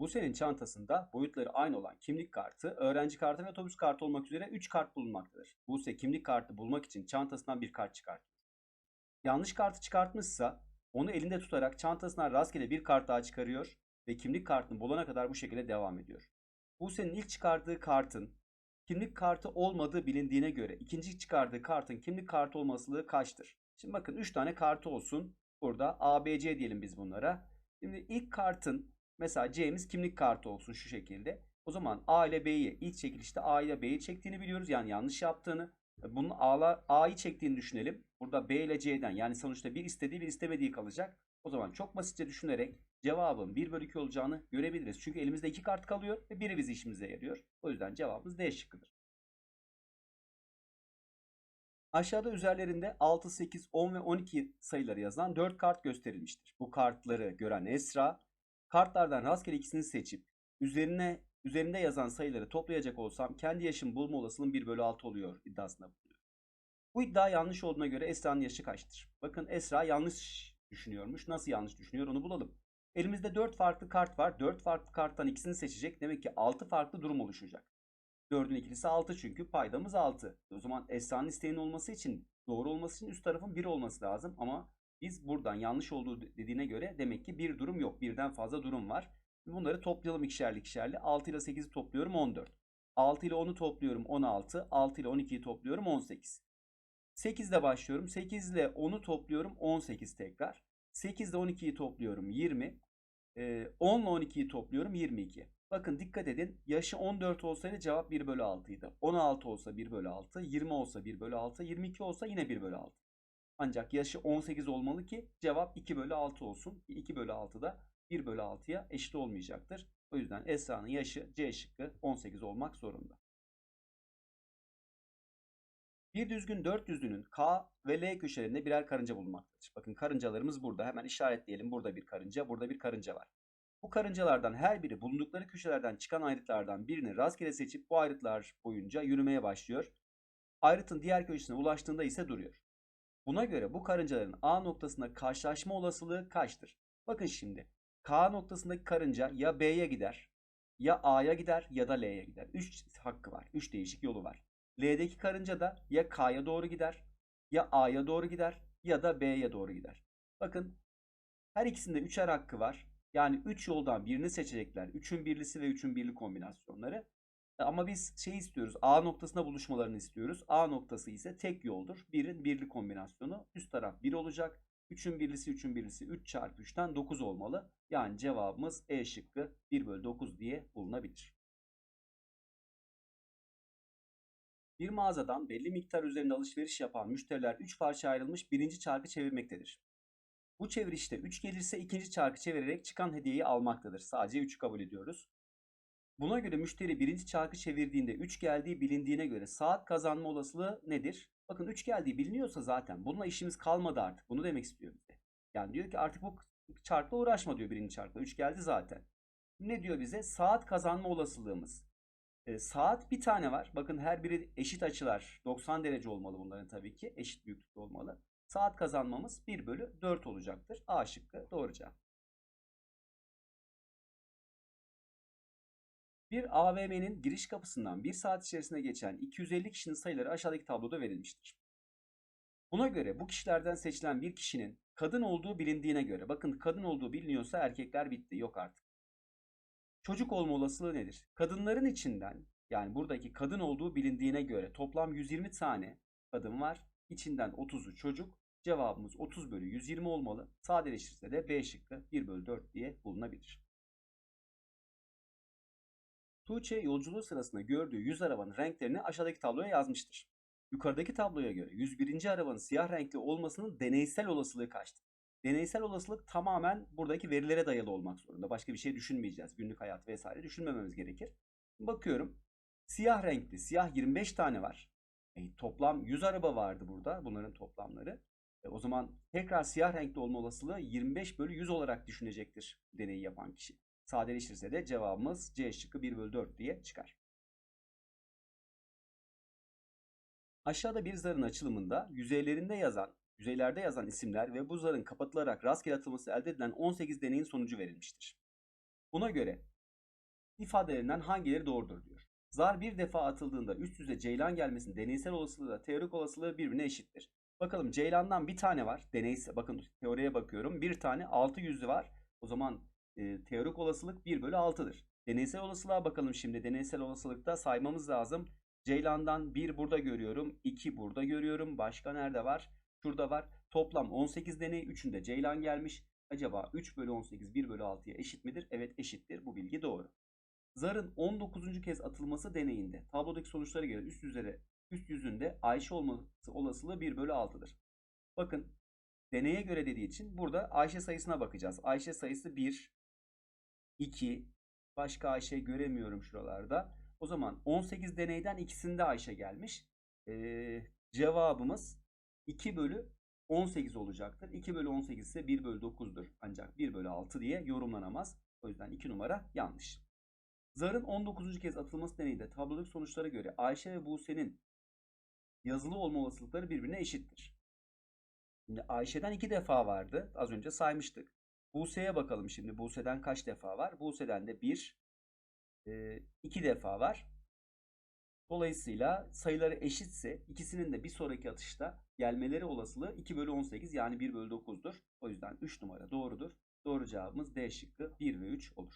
Buse'nin çantasında boyutları aynı olan kimlik kartı, öğrenci kartı ve otobüs kartı olmak üzere 3 kart bulunmaktadır. Buse kimlik kartı bulmak için çantasından bir kart çıkartıyor. Yanlış kartı çıkartmışsa onu elinde tutarak çantasından rastgele bir kart daha çıkarıyor ve kimlik kartını bulana kadar bu şekilde devam ediyor. Buse'nin ilk çıkardığı kartın kimlik kartı olmadığı bilindiğine göre ikinci çıkardığı kartın kimlik kartı olmasılığı kaçtır? Şimdi bakın 3 tane kartı olsun. Burada ABC diyelim biz bunlara. Şimdi ilk kartın mesela C'miz kimlik kartı olsun şu şekilde. O zaman A ile B'yi ilk çekilişte A ile B'yi çektiğini biliyoruz. Yani yanlış yaptığını. Bunun A'la A'yı çektiğini düşünelim. Burada B ile C'den yani sonuçta bir istediği bir istemediği kalacak. O zaman çok basitçe düşünerek cevabın 1 bölü 2 olacağını görebiliriz. Çünkü elimizde 2 kart kalıyor ve biri bizi işimize yarıyor. O yüzden cevabımız D şıkkıdır. Aşağıda üzerlerinde 6, 8, 10 ve 12 sayıları yazan 4 kart gösterilmiştir. Bu kartları gören Esra, kartlardan rastgele ikisini seçip üzerine üzerinde yazan sayıları toplayacak olsam kendi yaşımı bulma olasılığım 1 bölü 6 oluyor iddiasında bulunuyor. Bu iddia yanlış olduğuna göre Esra'nın yaşı kaçtır? Bakın Esra yanlış düşünüyormuş. Nasıl yanlış düşünüyor onu bulalım. Elimizde 4 farklı kart var. 4 farklı karttan ikisini seçecek. Demek ki 6 farklı durum oluşacak. 4'ün ikilisi 6 çünkü paydamız 6. O zaman Esra'nın isteğinin olması için doğru olması için üst tarafın 1 olması lazım. Ama biz buradan yanlış olduğu dediğine göre demek ki bir durum yok. Birden fazla durum var. Bunları toplayalım ikişerli ikişerli. 6 ile 8'i topluyorum 14. 6 ile 10'u topluyorum 16. 6 ile 12'yi topluyorum 18. 8 ile başlıyorum. 8 ile 10'u topluyorum 18 tekrar. 8 ile 12'yi topluyorum 20. Ee, 10 ile 12'yi topluyorum 22. Bakın dikkat edin. Yaşı 14 olsaydı cevap 1 bölü 6 idi. 16 olsa 1 bölü 6. 20 olsa 1 bölü 6. 22 olsa yine 1 bölü 6. Ancak yaşı 18 olmalı ki cevap 2 bölü 6 olsun. 2 bölü 6 da 1 bölü 6'ya eşit olmayacaktır. O yüzden Esra'nın yaşı C şıkkı 18 olmak zorunda. Bir düzgün dört düzlünün K ve L köşelerinde birer karınca bulunmaktadır. Bakın karıncalarımız burada. Hemen işaretleyelim. Burada bir karınca, burada bir karınca var. Bu karıncalardan her biri bulundukları köşelerden çıkan ayrıtlardan birini rastgele seçip bu ayrıtlar boyunca yürümeye başlıyor. Ayrıtın diğer köşesine ulaştığında ise duruyor. Buna göre bu karıncaların A noktasında karşılaşma olasılığı kaçtır? Bakın şimdi. K noktasındaki karınca ya B'ye gider, ya A'ya gider ya da L'ye gider. 3 hakkı var. 3 değişik yolu var. L'deki karınca da ya K'ya doğru gider, ya A'ya doğru gider ya da B'ye doğru gider. Bakın her ikisinde üçer hakkı var. Yani 3 yoldan birini seçecekler. 3'ün birlisi ve 3'ün birli kombinasyonları. Ama biz şey istiyoruz. A noktasında buluşmalarını istiyoruz. A noktası ise tek yoldur. 1'in birli kombinasyonu. Üst taraf 1 olacak. 3'ün birlisi 3'ün birlisi 3 çarpı 3'ten 9 olmalı. Yani cevabımız E şıkkı 1 bölü 9 diye bulunabilir. Bir mağazadan belli miktar üzerinde alışveriş yapan müşteriler 3 parça ayrılmış birinci çarkı çevirmektedir. Bu çevirişte 3 gelirse ikinci çarkı çevirerek çıkan hediyeyi almaktadır. Sadece 3'ü kabul ediyoruz. Buna göre müşteri birinci çarkı çevirdiğinde 3 geldiği bilindiğine göre saat kazanma olasılığı nedir? Bakın 3 geldiği biliniyorsa zaten bununla işimiz kalmadı artık. Bunu demek istiyor bize. Yani diyor ki artık bu çarkla uğraşma diyor birinci çarkla. 3 geldi zaten. Ne diyor bize? Saat kazanma olasılığımız. E, saat bir tane var. Bakın her biri eşit açılar. 90 derece olmalı bunların tabii ki. Eşit büyüklükte olmalı. Saat kazanmamız 1 bölü 4 olacaktır. A şıkkı doğru cevap. Bir AVM'nin giriş kapısından 1 saat içerisinde geçen 250 kişinin sayıları aşağıdaki tabloda verilmiştir. Buna göre bu kişilerden seçilen bir kişinin kadın olduğu bilindiğine göre, bakın kadın olduğu biliniyorsa erkekler bitti, yok artık. Çocuk olma olasılığı nedir? Kadınların içinden, yani buradaki kadın olduğu bilindiğine göre toplam 120 tane kadın var. İçinden 30'u çocuk. Cevabımız 30 bölü 120 olmalı. Sadeleşirse de B şıkkı 1 bölü 4 diye bulunabilir. Tuğçe yolculuğu sırasında gördüğü 100 arabanın renklerini aşağıdaki tabloya yazmıştır. Yukarıdaki tabloya göre 101. arabanın siyah renkli olmasının deneysel olasılığı kaçtır? Deneysel olasılık tamamen buradaki verilere dayalı olmak zorunda. Başka bir şey düşünmeyeceğiz. Günlük hayat vesaire düşünmememiz gerekir. Bakıyorum. Siyah renkli. Siyah 25 tane var. E, toplam 100 araba vardı burada. Bunların toplamları. E, o zaman tekrar siyah renkli olma olasılığı 25 bölü 100 olarak düşünecektir deneyi yapan kişi. Sadeleşirse de cevabımız C şıkkı 1 bölü 4 diye çıkar. Aşağıda bir zarın açılımında yüzeylerinde yazan, yüzeylerde yazan isimler ve bu zarın kapatılarak rastgele atılması elde edilen 18 deneyin sonucu verilmiştir. Buna göre ifadelerinden hangileri doğrudur diyor. Zar bir defa atıldığında üst yüze ceylan gelmesinin deneysel olasılığı teorik olasılığı birbirine eşittir. Bakalım ceylandan bir tane var. Deneysel bakın teoriye bakıyorum. Bir tane 6 yüzü var. O zaman e, teorik olasılık 1 bölü 6'dır. Deneysel olasılığa bakalım şimdi. Deneysel olasılıkta saymamız lazım. Ceylan'dan 1 burada görüyorum. 2 burada görüyorum. Başka nerede var? Şurada var. Toplam 18 deney. 3'ünde Ceylan gelmiş. Acaba 3 bölü 18 1 bölü 6'ya eşit midir? Evet eşittir. Bu bilgi doğru. Zarın 19. kez atılması deneyinde tablodaki sonuçlara göre üst yüzere üst yüzünde Ayşe olması olasılığı 1 bölü 6'dır. Bakın deneye göre dediği için burada Ayşe sayısına bakacağız. Ayşe sayısı 1, 2, başka Ayşe göremiyorum şuralarda. O zaman 18 deneyden ikisinde Ayşe gelmiş. Ee, cevabımız 2 bölü 18 olacaktır. 2 bölü 18 ise 1 bölü 9'dur. Ancak 1 bölü 6 diye yorumlanamaz. O yüzden 2 numara yanlış. Zarın 19. kez atılması deneyinde tablodaki sonuçlara göre Ayşe ve Buse'nin yazılı olma olasılıkları birbirine eşittir. Şimdi Ayşe'den 2 defa vardı. Az önce saymıştık. Buse'ye bakalım şimdi. Buse'den kaç defa var? Buse'den de 1, 2 defa var. Dolayısıyla sayıları eşitse ikisinin de bir sonraki atışta gelmeleri olasılığı 2 bölü 18 yani 1 bölü 9'dur. O yüzden 3 numara doğrudur. Doğru cevabımız D şıkkı 1 ve 3 olur.